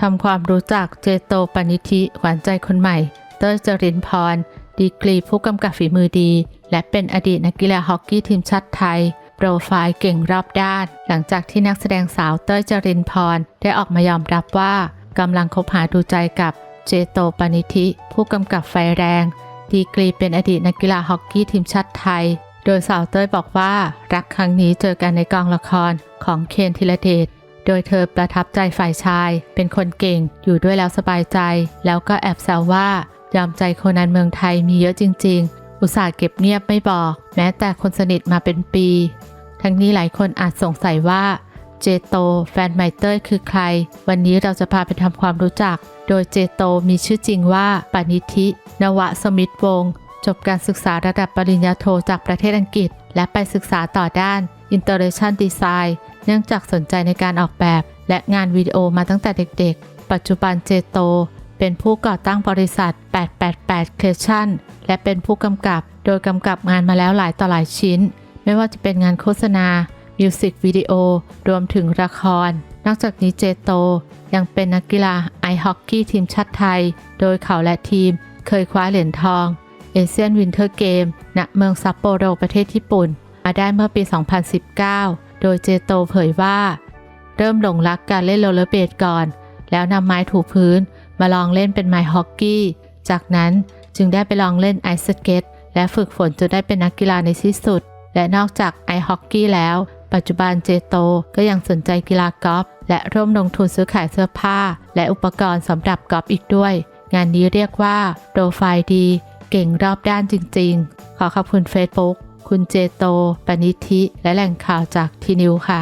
ทำความรู้จักเจโตปนิธิหวานใจคนใหม่ เต้ยจรินพร ดีกรีผู้กำกับฝีมือดี และเป็นอดีตนักกีฬาฮอกกี้ทีมชาติไทย โปรไฟล์เก่งรอบด้าน หลังจากที่นักแสดงสาวเต้ยจรินพร ได้ออกมายอมรับว่ากำลังคบหาดูใจกับเจโตปนิธิผู้กำกับไฟแรง ดีกรีเป็นอดีตนักกีฬาฮอกกี้ทีมชาติไทย โดยสาวเต้ยบอกว่า รักครั้งนี้เจอกันในกองละครของเคนธีรเดช โดยเธอประทับใจฝ่ายชาย เป็นคนเก่งอยู่ด้วยแล้วสบายใจ แล้วก็แอบแซวว่ายอมใจโคนันเมืองไทยมีเยอะจริง ๆ อุตส่าห์เก็บเงียบไม่บอก แม้แต่คนสนิทมาเป็นปี ทั้งนี้หลายคนอาจสงสัยว่าเจโตแฟนใหม่เต้ยคือใคร วันนี้เราจะพาไปทำความรู้จัก โดยเจโตมีชื่อจริงว่าปานิธิ นวะสมิทธวงศ์จบการศึกษาระดับปริญญาโทจากประเทศอังกฤษ และไปศึกษาต่อด้าน Interaction Design เนื่องจากสนใจในการออกแบบ และงานวิดีโอมาตั้งแต่เด็กๆ ปัจจุบันเจโต เป็นผู้ก่อตั้งบริษัท 888 Creation และเป็นผู้กำกับ โดยกำกับงานมาแล้วหลายต่อหลายชิ้น ไม่ว่าจะเป็นงานโฆษณา มิวสิกวิดีโอ รวมถึงละคร นอกจากนี้เจโต ยังเป็นนักกีฬาไอฮอกกี้ทีมชาติไทย โดยเขาและทีม เคยคว้าเหรียญทองเอเชียนวินเทอร์เกม ณ เมืองซัปโปโรประเทศญี่ปุ่น มาได้เมื่อปี 2019 โดยเจโตเผยว่า เริ่มหลงรักการเล่นโรลเลอร์เบดก่อน แล้วนำไม้ถูพื้นมาลองเล่นเป็นไม้ฮอกกี้ จากนั้นจึงได้ไปลองเล่นไอซ์สเก็ตและฝึกฝนจนได้เป็นนักกีฬาในที่สุด และนอกจากไอฮอกกี้แล้ว ปัจจุบันเจโตก็ยังสนใจกีฬากอล์ฟและร่วมลงทุนซื้อขายเสื้อผ้า และอุปกรณ์สำหรับกอล์ฟอีกด้วย งานนี้เรียกว่าโปรไฟล์ดี เก่งรอบด้านจริงๆ ขอขอบคุณ Facebook คุณเจโต ปณิธิ และแหล่งข่าวจากทีนิวค่ะ